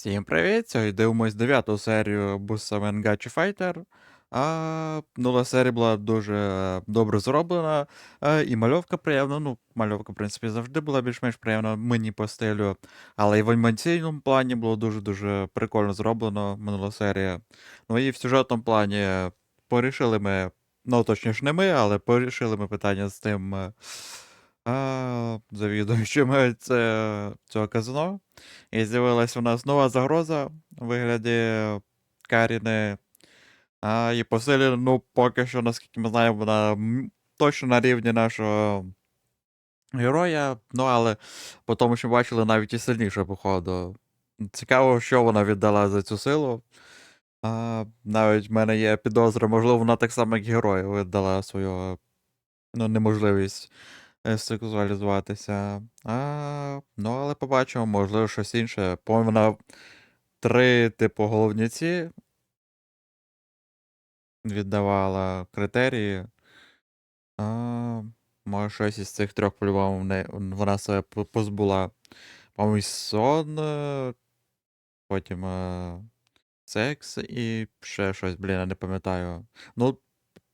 Всім привіт! Сьогодні дивимось дев'яту серію Busamen Gachi Fighter. А, минула серія була дуже е, добре зроблена. е, і мальовка приємна. Ну, мальовка, в принципі, завжди була більш-менш приємна мені по стилю. Але і в анімаційному плані було дуже-дуже прикольно зроблено минула серія. Ну і в сюжетному плані порішили ми. Ну, точніше, не ми, але порішили ми питання з тим це, цього казино. І з'явилась у нас нова загроза у вигляді Каріни. А, і по силі, ну, поки що, наскільки ми знаємо, вона точно на рівні нашого героя. Ну, але по тому, що бачили, навіть і сильніше, походу. Цікаво, що вона віддала за цю силу. А, навіть в мене є підозра, можливо, вона так само, як герой, віддала свою ну, неможливість сексуалізуватися. А, ну, але побачимо, можливо, щось інше. По-моєму, три, типу, головні ці віддавала критерії. А, може, щось із цих трьох по-любому вона себе позбула. По-моєму, сон, е, потім е, секс і ще щось, блін, я не пам'ятаю. Ну,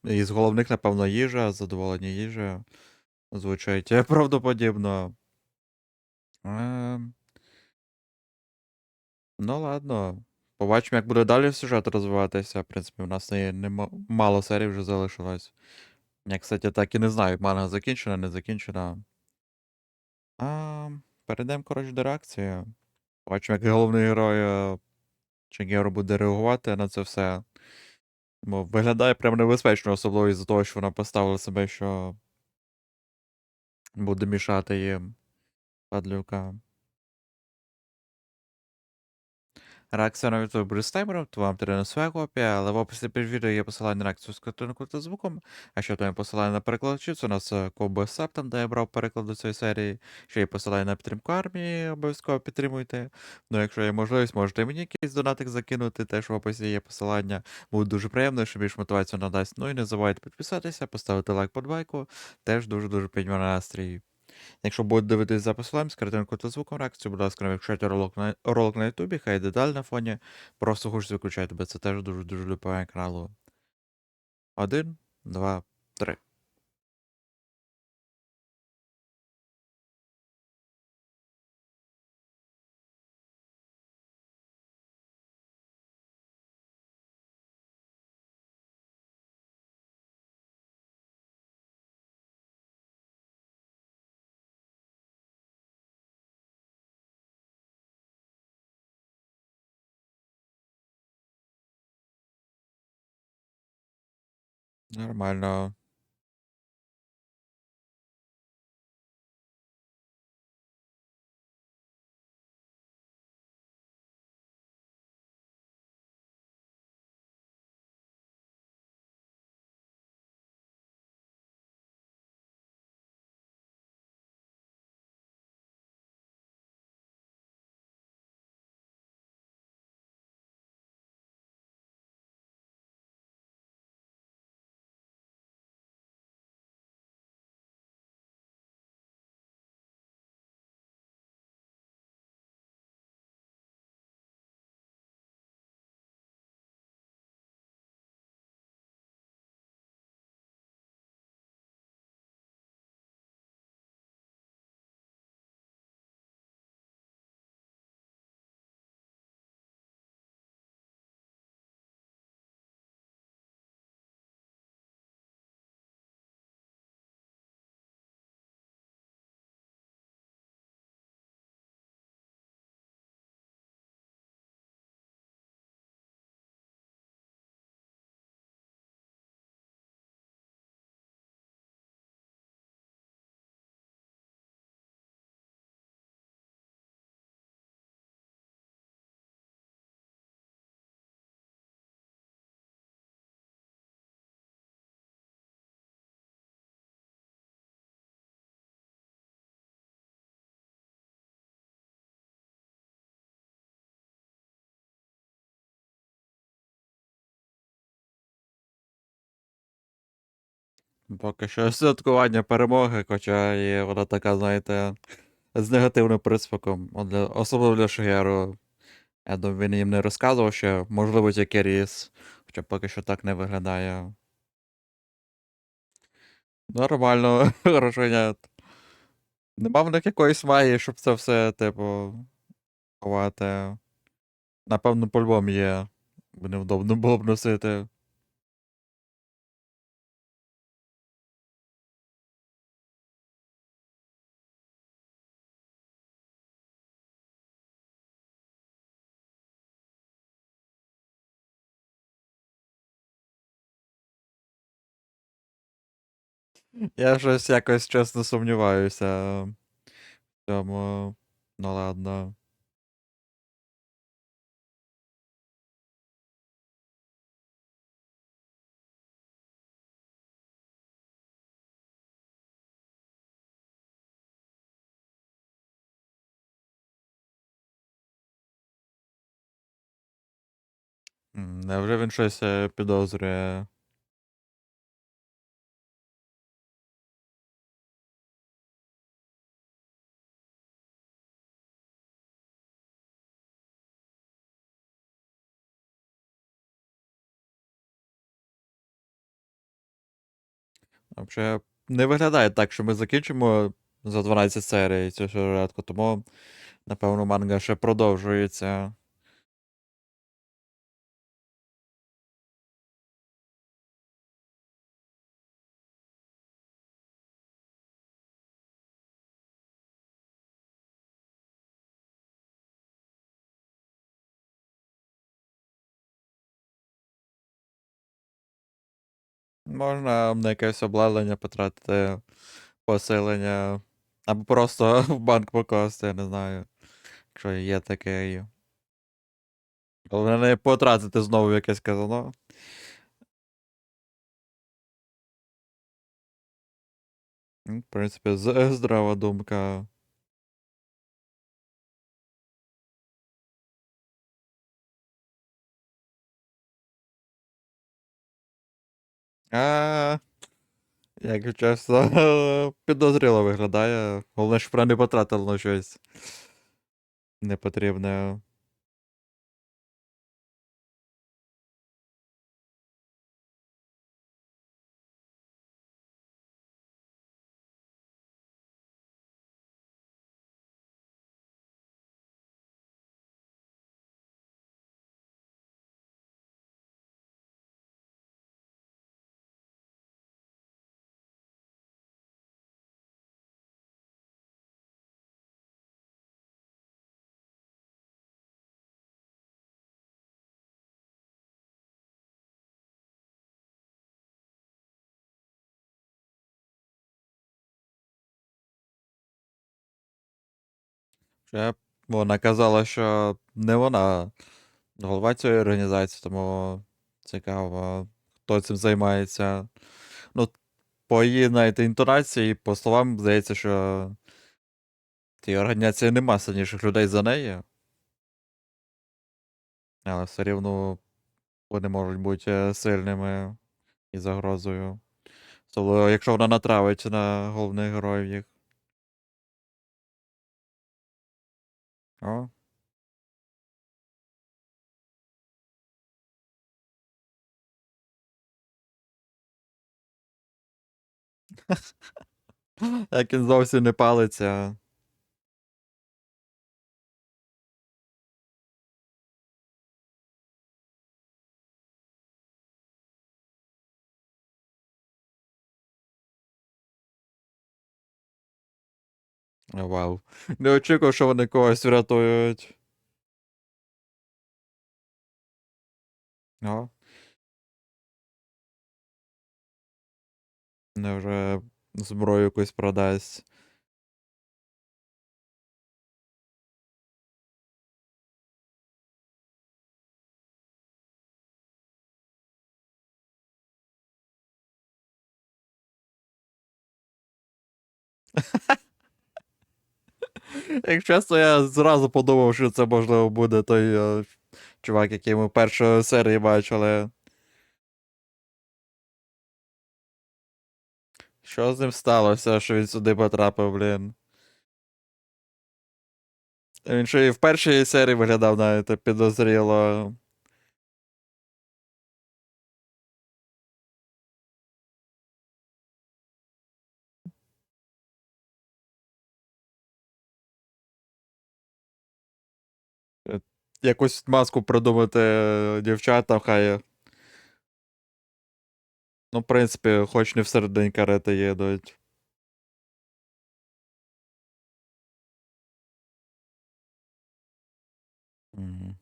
із головних, напевно, їжа, задоволення їжею. Звучить е, правдоподібно. Ем, ну, ладно. Побачимо, як буде далі сюжет розвиватися. В принципі, у нас не, нема- мало серій вже залишилось. Я, кстати, так і не знаю, манга закінчена, не закінчена. А, перейдемо, коротше, до реакції. Побачимо, як головний герой е, буде реагувати на це все. Бо виглядає прям небезпечно, особливо із-за того, що вона поставила себе, що буде мішати їм. Падлюка. Реакція на відео буде з таймером, то вам треба своя копія, але в описі під відео є посилання на реакцію з картинкою та звуком. А ще там посилання на перекладачів, це у нас Коbo Сап, там де я брав переклад до цієї серії. Ще є посилання на підтримку армії, обов'язково підтримуйте. Ну, якщо є можливість, можете мені якийсь донатик закинути, теж в описі є посилання. Буде дуже приємно, що більш мотивацію надасть. Ну і не забувайте підписатися, поставити лайк подбайку. Теж дуже-дуже піднімає настрій. Якщо будете дивитись за лайм з картинкою та звуком реакцію, будь ласка, не виключайте ролик на, ролик на Ютубі, хай деталь на фоні. Просто хочеться виключайте, бо це теж дуже-дуже допомагає каналу. Один, два, три. Нормально. Поки що святкування перемоги, хоча є вона така, знаєте, з негативним приспаком. Особливо для Шигеру. Я думаю, він їм не розказував, що можливо тільки ріс. Хоча поки що так не виглядає. Нормально, грошенят. Нема в них якоїсь магії, щоб це все, типу, ховати. Напевно, по-любому є. Бо невдобно було б носити. Я щось якось чесно сумніваюся в цьому. Ну ладно. М, Невже він щось е, підозрює? Взагалі, не виглядає так, що ми закінчимо за 12 серій цю сюжетку, тому, напевно, манга ще продовжується. Можна на якесь обладнання потратити посилення. Або просто в банк покласти, я не знаю. Якщо є таке. Головне не потратити знову якесь казано. В принципі, здрава думка. А, як чесно, підозріло виглядає. Головне, щоб не потратили на щось непотрібне. Ще вона казала, що не вона голова цієї організації, тому цікаво, хто цим займається. Ну, по її навіть інтонації, по словам, здається, що тій організації нема сильніших людей за неї. Але все рівно вони можуть бути е, сильними і загрозою. Особливо, якщо вона натравить на головних героїв їх. О. Як він зовсім не палиться. Вау. Не очікував, що вони когось врятують. О. Невже зброю якусь продасть. Як чесно, я зразу подумав, що це можливо буде той е, чувак, який ми в першої серії бачили. Що з ним сталося, що він сюди потрапив, блін? Він ще і в першій серії виглядав навіть підозріло. Якусь маску придумати е, дівчатам, хай. Ну, в принципі, хоч не всередині карети їдуть. Мгм.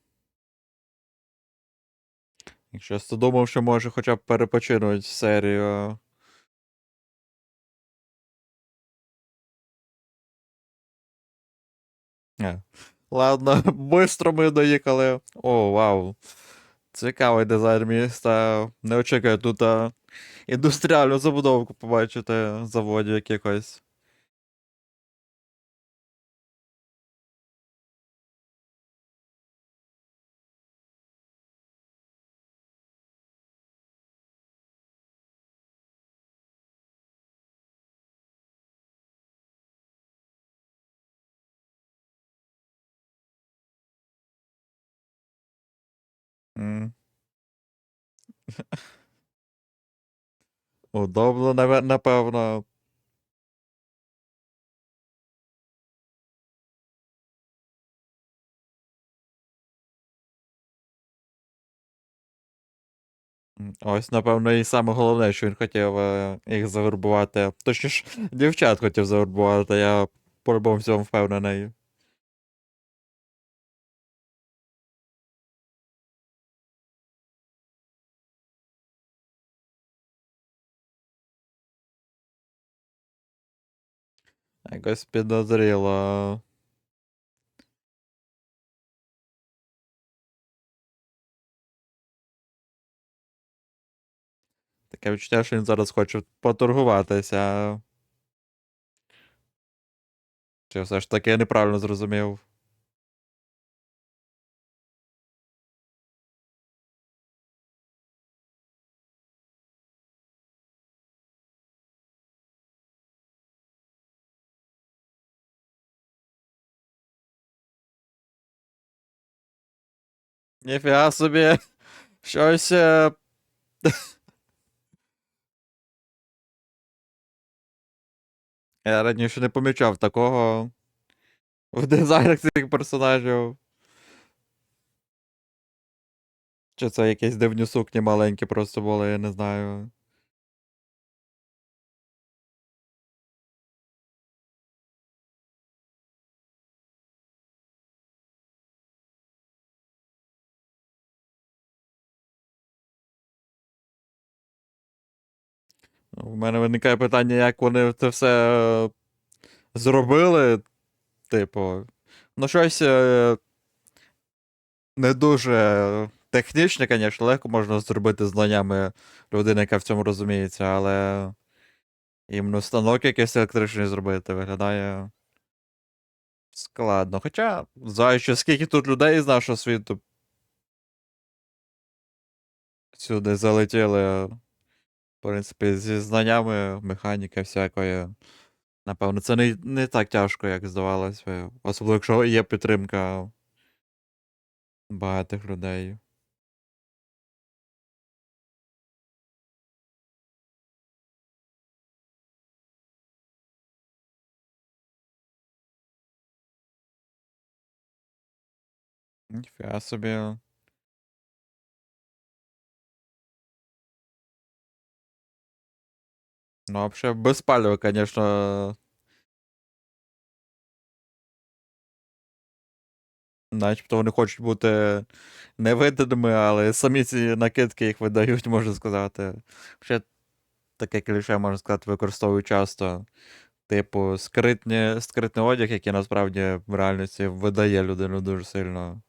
Якщо я думав, що може хоча б перепочинуть серію. Е. Ладно, бистро ми доїхали. О, вау. Цікавий дизайн міста. Не очікую тут індустріальну забудовку побачити заводів якихось. Удобно, наве- напевно. Ось, напевно, і саме головне, що він хотів е, їх завербувати. Точніше, дівчат хотів завербувати, я по-любому в цьому впевнений. Якось підозріло. Таке відчуття, що він зараз хоче поторгуватися. Чи все ж таки я неправильно зрозумів? Ніфіга собі. Щось. Я раніше не помічав такого в дизайнах цих персонажів. Чи це якісь дивні сукні маленькі просто були, я не знаю. У мене виникає питання, як вони це все е, зробили. Типу, ну щось е, не дуже технічне, звісно, легко можна зробити знаннями людини, яка в цьому розуміється, але іменно станок якийсь електричний зробити виглядає складно. Хоча, знаючи, скільки тут людей з нашого світу сюди залетіли, принципі, зі знаннями механіки всякої. Напевно, це не, не так тяжко, як здавалося. Особливо, якщо є підтримка багатих людей. Ніфіга собі. Ну, вообще, без палива, конечно. Начебто вони хочуть бути невидимими, але самі ці накидки їх видають, можна сказати. Ще таке кліше, можна сказати, використовують часто. Типу, скритні, скритний одяг, який насправді в реальності видає людину дуже сильно.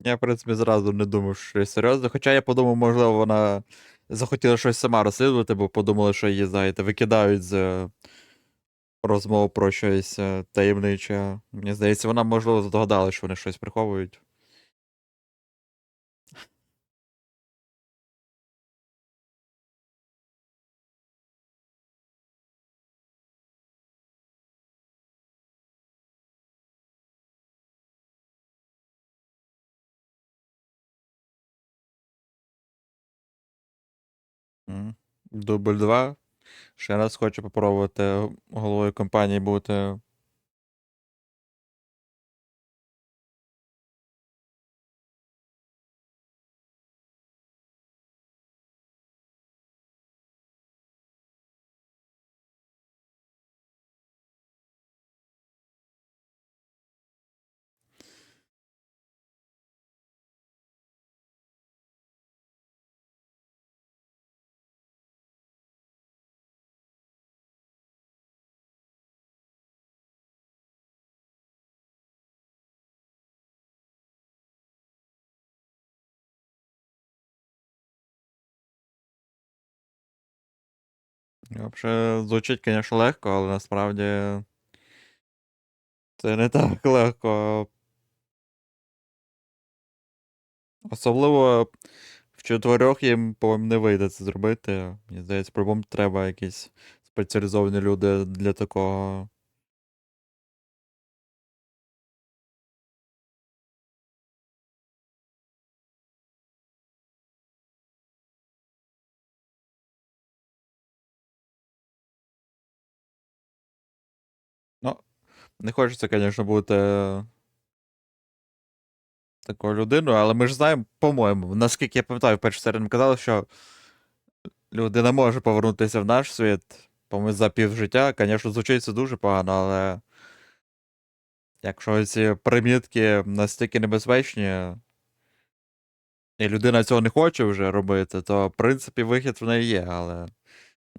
Я, в принципі, зразу не думав, що я серйозно. Хоча я подумав, можливо, вона захотіла щось сама розслідувати, бо подумала, що її, знаєте, викидають з е, розмов про щось е, таємниче. Мені здається, вона, можливо, здогадала, що вони щось приховують. Дубль 2. Ще раз хочу попробувати головою компанії бути. Взагалі, звучить, звісно, легко, але насправді це не так легко. Особливо в чотирьох їм, по-моєму, не вийде це зробити. Мені здається, по-любому треба якісь спеціалізовані люди для такого. Не хочеться, звісно, бути такою людиною, але ми ж знаємо, по-моєму, наскільки я пам'ятаю, в серії ми казали, що людина може повернутися в наш світ, по-моєму, за півжиття. Звісно, звучить це дуже погано, але якщо ці примітки настільки небезпечні, і людина цього не хоче вже робити, то в принципі вихід в неї є, але.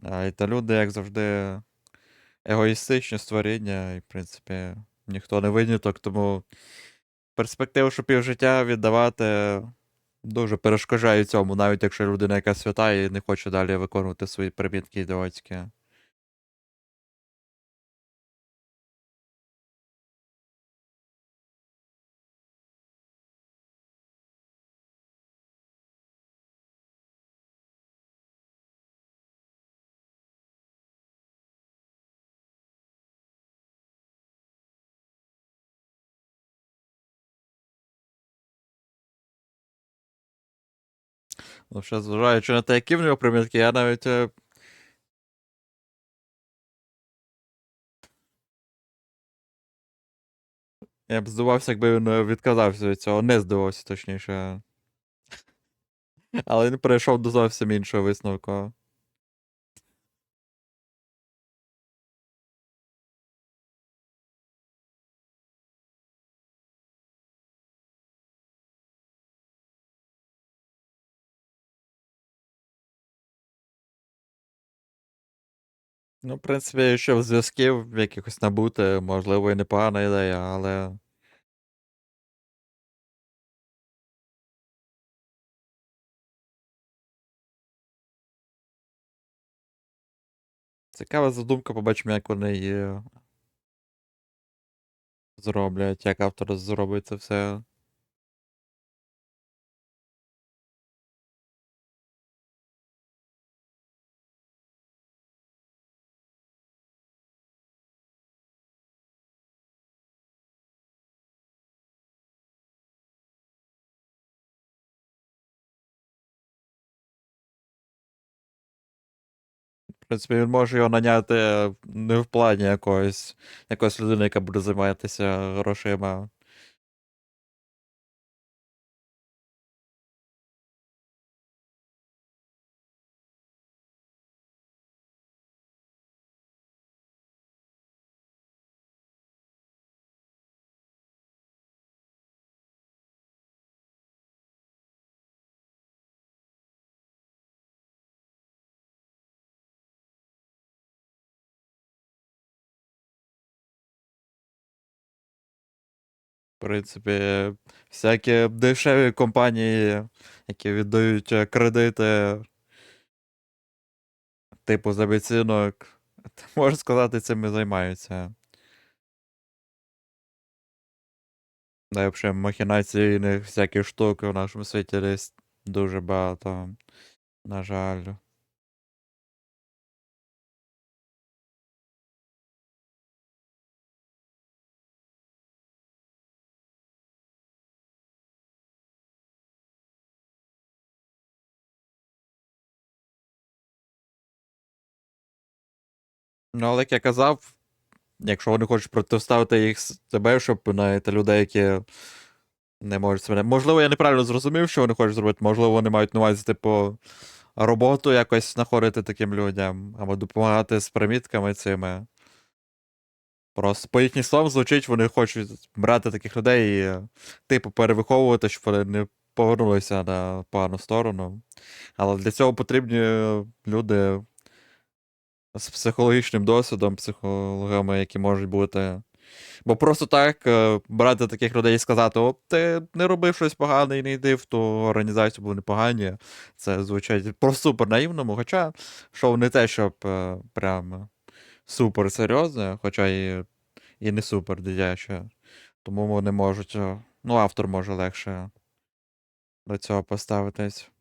А, Та люди, як завжди, егоїстичні створіння, і, в принципі, ніхто не виняток, тому перспективу, що півжиття віддавати дуже перешкоджає цьому, навіть якщо людина якась свята і не хоче далі виконувати свої примітки ідіотські. Ну, ще зважаючи на те, які в нього примітки, я навіть. е, Я б здивався, якби він е, відказався від цього, не здивався, точніше. Але він перейшов до зовсім іншого висновку. Ну, в принципі, щоб зв'язків якихось набути, можливо, і непогана ідея, але. Цікава задумка, побачимо, як вони її зроблять, як автор зробить це все. Принципі, він може його наняти не в плані якоїсь, якоїсь людини, яка буде займатися грошима. Принципі, всякі дешеві компанії, які віддають е, кредити, типу за відцінок, можна сказати, цим і займаються. Да, взагалі махінаційних всяких штук в нашому світі десь дуже багато. На жаль. Ну, але як я казав, якщо вони хочуть протиставити їх себе, щоб знаєте, людей, які не можуть себе. Можливо, я неправильно зрозумів, що вони хочуть зробити. Можливо, вони мають на увазі, типу, роботу якось знаходити таким людям, або допомагати з примітками цими. Просто по їхнім словам звучить, вони хочуть брати таких людей і, типу, перевиховувати, щоб вони не повернулися на погану сторону. Але для цього потрібні люди з психологічним досвідом, психологами, які можуть бути. Бо просто так е, брати таких людей і сказати: от ти не робив щось погане і не йди в ту організацію, бо вони погані. Це звучить просто супер наївному. Хоча шоу не те, щоб е, прям супер серйозне, хоча і, і не супер дитяче. Тому вони можуть. е, Ну, автор може легше до цього поставитись.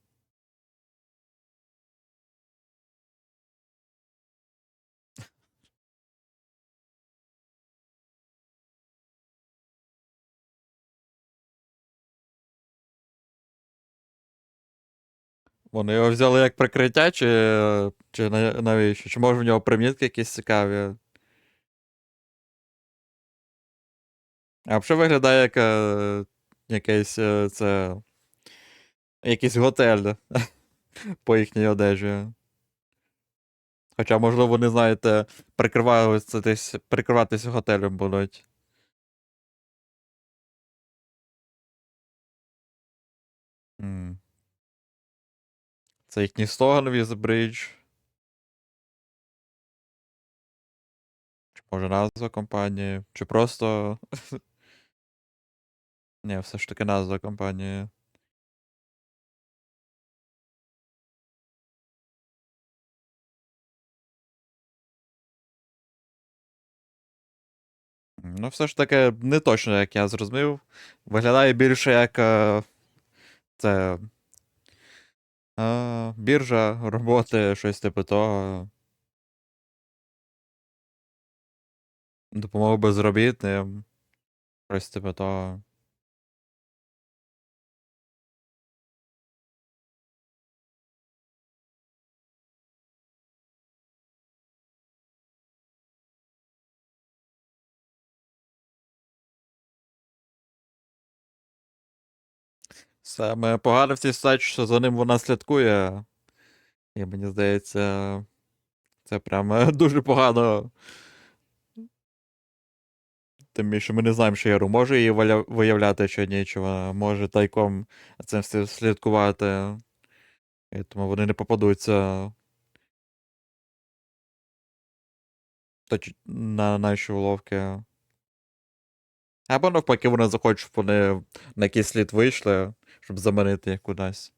Вони його взяли як прикриття, чи, чи навіщо? Чи може в нього примітки якісь цікаві? А взагалі виглядає як е, якийсь е, це. Якийсь готель по їхній одежі. Хоча, можливо, вони, знаєте, прикриваються десь, прикриватися готелем будуть. М. Це їхній слоган Візбридж. Чи може назва компанії? Чи просто. Ні, все ж таки назва компанії. Ну, все ж таки, не точно, як я зрозумів. Виглядає більше як. е, Це. Е, Біржа роботи, щось типу того. Допомога безробітним. Щось типу того. Саме погане в цій ситуації, що за ним вона слідкує. І мені здається, це прямо дуже погано. Тим більше ми не знаємо, що Яру може її виявляти чи ні, чи вона може тайком цим слідкувати. І тому вони не попадуться на наші уловки. Або навпаки, вони захочуть, щоб вони на якийсь слід вийшли, щоб заманити кудись.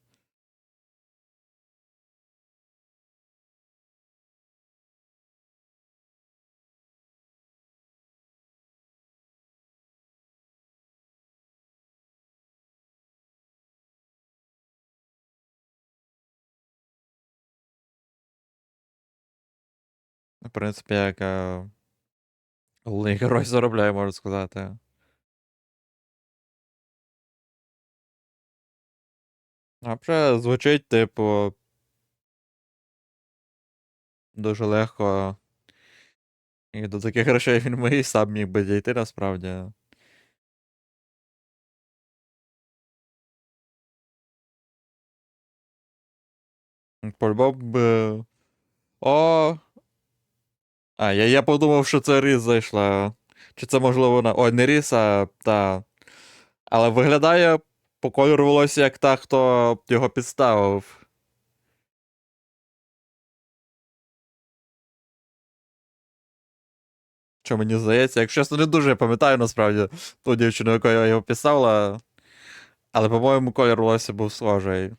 В принципі, як е, головний герой заробляє, можна сказати. А вже звучить, типу. Дуже легко. І до таких речей він і сам міг би дійти насправді. По-любому би. О! А, я, я подумав, що це Ріс зайшла. Чи це можливо вона. Ой, не Ріс, а та. Але виглядає по кольору волосся як та, хто його підставив. Що мені здається, якщо чесно, не дуже пам'ятаю насправді ту дівчину, яку я його писала. Але, по-моєму, колір волосся був схожий.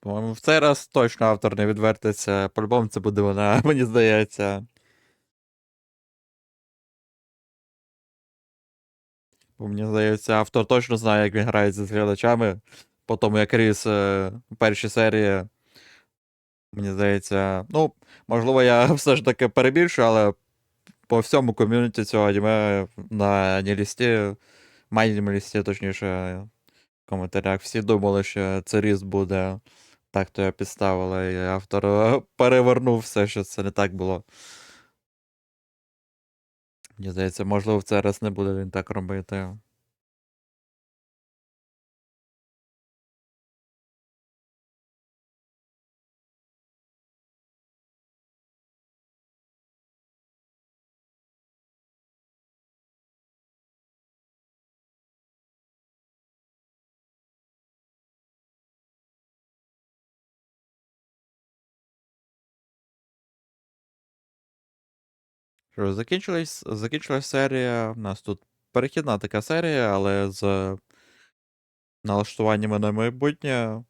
По-моєму, в цей раз точно автор не відвертиться. По-любому це буде вона, мені здається. Бо мені здається, автор точно знає, як він грається з глядачами. По тому, як ріс е, перші серії. Мені здається, ну, можливо, я все ж таки перебільшую, але по всьому ком'юніті цього аніме на анілісті, майнімлісті, точніше, в коментарях всі думали, що це ріст буде. Так то я підставила, і автор е, перевернув все, що це не так було. Мені здається, можливо, в цей раз не буде він так робити. Що, закінчилась, закінчилась серія. У нас тут перехідна така серія, але з налаштуваннями на майбутнє.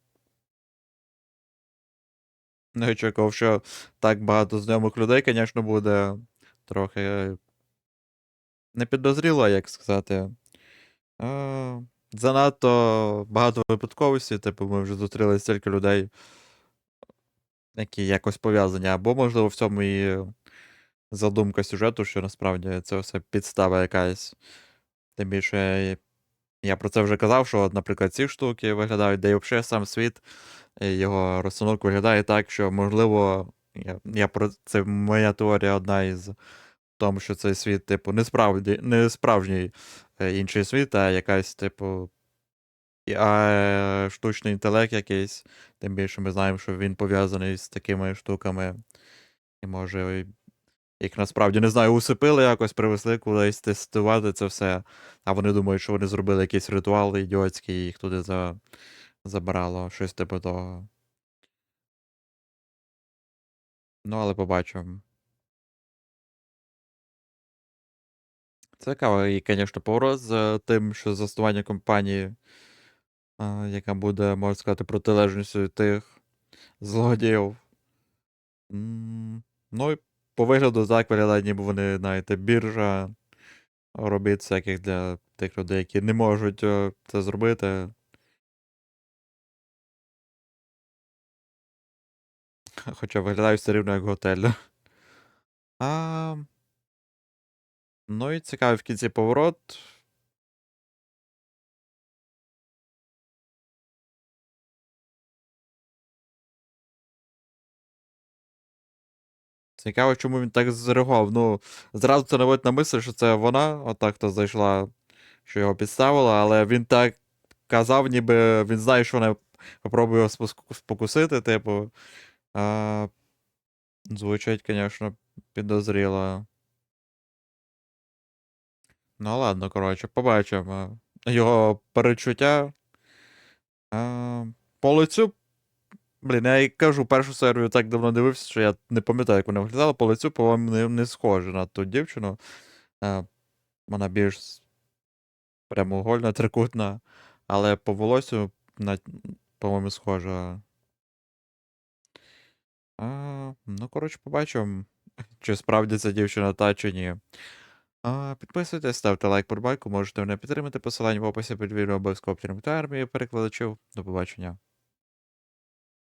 Не очікував, що так багато знайомих людей, звісно, буде трохи непідозріло, як сказати. Е, занадто багато випадковості, типу, ми вже зустріли стільки людей, які якось пов'язані, або, можливо, в цьому і задумка сюжету, що насправді це все підстава якась. Тим більше я про це вже казав, що, наприклад, ці штуки виглядають, де і взагалі сам світ, його розсунок виглядає так, що, можливо, я, я про це моя теорія одна із тому, що цей світ, типу, не справді, не справжній е, інший світ, а якась, типу, а, штучний інтелект якийсь. Тим більше ми знаємо, що він пов'язаний з такими штуками. І може, їх насправді не знаю, усипили якось, привезли кудись тестувати це все. А вони думають, що вони зробили якийсь ритуал ідіотський, і їх туди за... забирало, щось типу того. Ну, але побачимо. Цікавий, звісно, поворот з е, тим, що заснування компанії, яка буде, можна сказати, протилежністю тих злодіїв. Ну і по вигляду так виглядає, ніби вони, знаєте, біржа робить всяких для тих людей, які не можуть е, це зробити. Хоча виглядає все рівно як готель. А, ну і цікавий в кінці поворот. Цікаво, чому він так зреагував. Ну, зразу це наводить на мисль, що це вона, отак хто зайшла, що його підставила, але він так казав, ніби він знає, що вона попробує його спокусити, типу. А, звучить, звісно, підозріло. Ну, ладно, коротше, побачимо. Його перечуття. А, по лицю. Блін, я і кажу, першу серію так давно дивився, що я не пам'ятаю, як вона виглядала. По лицю, по-моєму, не, не схоже на ту дівчину. А, вона більш прямоугольна, трикутна, але по волосю, по-моєму, схожа. А, ну, коротше, побачимо, чи справді ця дівчина та, чи ні. А, підписуйтесь, ставте лайк подбайку, можете мене підтримати. Посилання в описі під відео обов'язково підтримати армію перекладачів. До побачення.